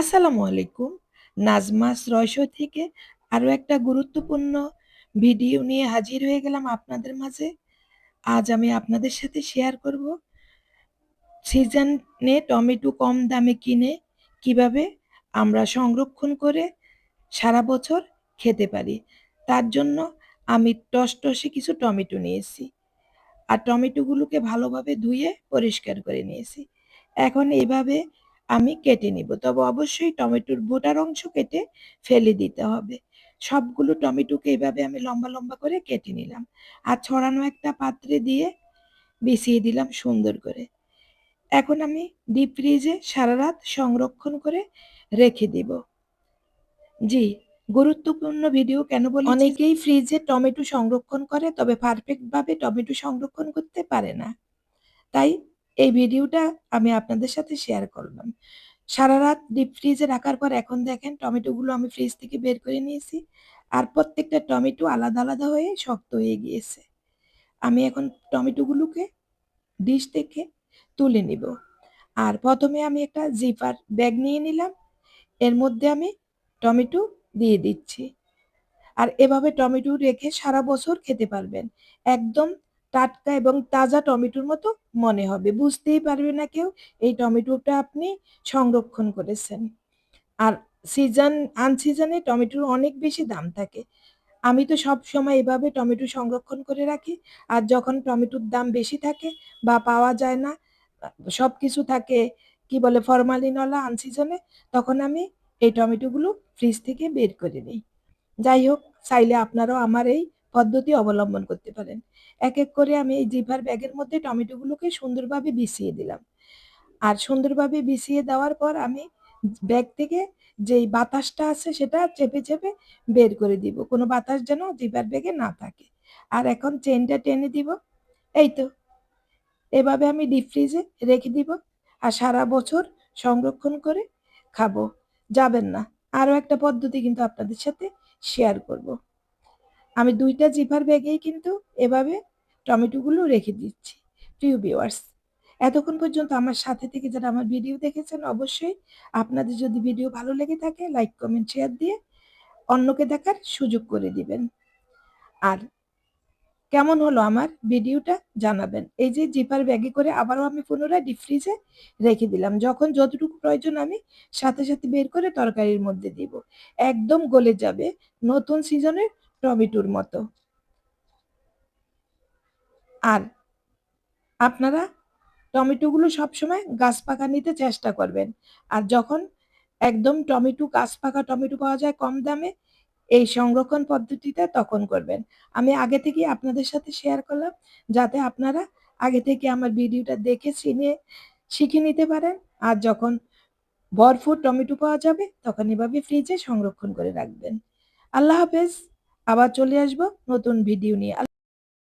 আসসালামু আলাইকুম। নাজমাস রয়শো থেকে আরও একটা গুরুত্বপূর্ণ ভিডিও নিয়ে হাজির হয়ে গেলাম আপনাদের মাঝে। আজ আমি আপনাদের সাথে শেয়ার করব সিজনে টমেটো কম দামে কিনে কীভাবে আমরা সংরক্ষণ করে সারা বছর খেতে পারি। তার জন্য আমি টস টসে কিছু টমেটো নিয়েছি। আর টমেটোগুলোকে ভালোভাবে ধুয়ে পরিষ্কার করে নিয়েছি। এখন এভাবে আমি কেটে নিব। তবে অবশ্যই টমেটোর বোটার অংশ কেটে ফেলে দিতে হবে। সবগুলো টমেটোকে এভাবে আমি লম্বা, লম্বা করে কেটে নিলাম। আর ছড়ানো একটা পাত্রে দিয়ে বিছিয়ে দিলাম সুন্দর করে। এখন আমি ডিপ ফ্রিজে সারারাত সংরক্ষণ করে রেখে দিব। জি, গুরুত্বপূর্ণ ভিডিও কেন বলি অনেকেই ফ্রিজে টমেটো সংরক্ষণ করে তবে পারফেক্টভাবে টমেটো সংরক্ষণ করতে পারে না। তাই এই ভিডিওটা আমি আপনাদের সাথে শেয়ার করলাম। সারা রাত ডিপ ফ্রিজে রাখার পর এখন দেখেন টমেটোগুলো আমি ফ্রিজ থেকে বের করে নিয়েছি। আর প্রত্যেকটা টমেটো আলাদা, আলাদা হয়ে শক্ত হয়ে গিয়েছে। আমি এখন টমেটোগুলোকে ডিশ থেকে তুলে নিব। আর প্রথমে আমি একটা জিপার ব্যাগ নিয়ে নিলাম। এর মধ্যে আমি টমেটো দিয়ে দিচ্ছি। আর এভাবে টমেটো রেখে সারা বছর খেতে পারবেন। একদম টাটকা এবং তাজা টমেটোর মতো মনে হবে। বুঝতেই পারবে না কেউ এই টমেটোটা আপনি সংরক্ষণ করেছেন। আর সিজন আনসিজনে টমেটোর অনেক বেশি দাম থাকে। আমি তো সবসময় এভাবে টমেটো সংরক্ষণ করে রাখি। আর যখন টমেটোর দাম বেশি থাকে বা পাওয়া যায় না, সব কিছু থাকে কি বলে ফরমালিনওয়ালা আনসিজনে, তখন আমি এই টমেটোগুলো ফ্রিজ থেকে বের করে নিই। যাই হোক, চাইলে আপনারাও আমার এই পদ্ধতি অবলম্বন করতে পারেন। এক, এক করে আমি এই জিভার ব্যাগের মধ্যে টমেটোগুলোকে সুন্দরভাবে বিছিয়ে দিলাম। আর সুন্দরভাবে বিছিয়ে দেওয়ার পর আমি ব্যাগ থেকে যেই বাতাসটা আছে সেটা চেপে, চেপে বের করে দিব। কোনো বাতাস যেন জিভার ব্যাগে না থাকে। আর এখন চেইনটা টেনে দিব। এই তো। এভাবে আমি ডিপ ফ্রিজে রেখে দিব। আর সারা বছর সংরক্ষণ করে খাব। যাবেন না। আরও একটা পদ্ধতি কিন্তু আপনাদের সাথে শেয়ার করব। আমি ২ টা জিপার ব্যাগেই কিন্তু এভাবে টমেটোগুলো রেখে দিচ্ছি। প্রিয় ভিউয়ার্স, এতক্ষণ পর্যন্ত আমার সাথে থেকে যারা আমার ভিডিও দেখেছেন অবশ্যই আপনাদের যদি ভিডিও ভালো লেগে থাকে লাইক, কমেন্ট, শেয়ার দিয়ে অন্যকে দেখার সুযোগ করে দিবেন। আর কেমন হলো আমার ভিডিওটা জানাবেন। এই যে জিপার ব্যাগে করে আবারও আমি পুনরায় ডিপ ফ্রিজে রেখে দিলাম। যখন যতটুকু প্রয়োজন আমি সাথে, সাথে বের করে তরকারির মধ্যে দিব। একদম গলে যাবে নতুন সিজনের টমেটোর মতো। আর আপনারা টমেটোগুলো সবসময় গাছ পাকা নিতে চেষ্টা করবেন। আর যখন একদম টমেটো গাছ পাকা টমেটো পাওয়া যায় কম দামে, এই সংরক্ষণ পদ্ধতিটা তখন করবেন। আমি আগে থেকেই আপনাদের সাথে শেয়ার করলাম যাতে আপনারা আগে থেকে আমার ভিডিওটা দেখে চিনে শিখে নিতে পারেন। আর যখন ভরপুর টমেটো পাওয়া যাবে তখন এভাবে ফ্রিজে সংরক্ষণ করে রাখবেন। আল্লাহ হাফেজ। আবার চলে আসব নতুন ভিডিও নিয়ে।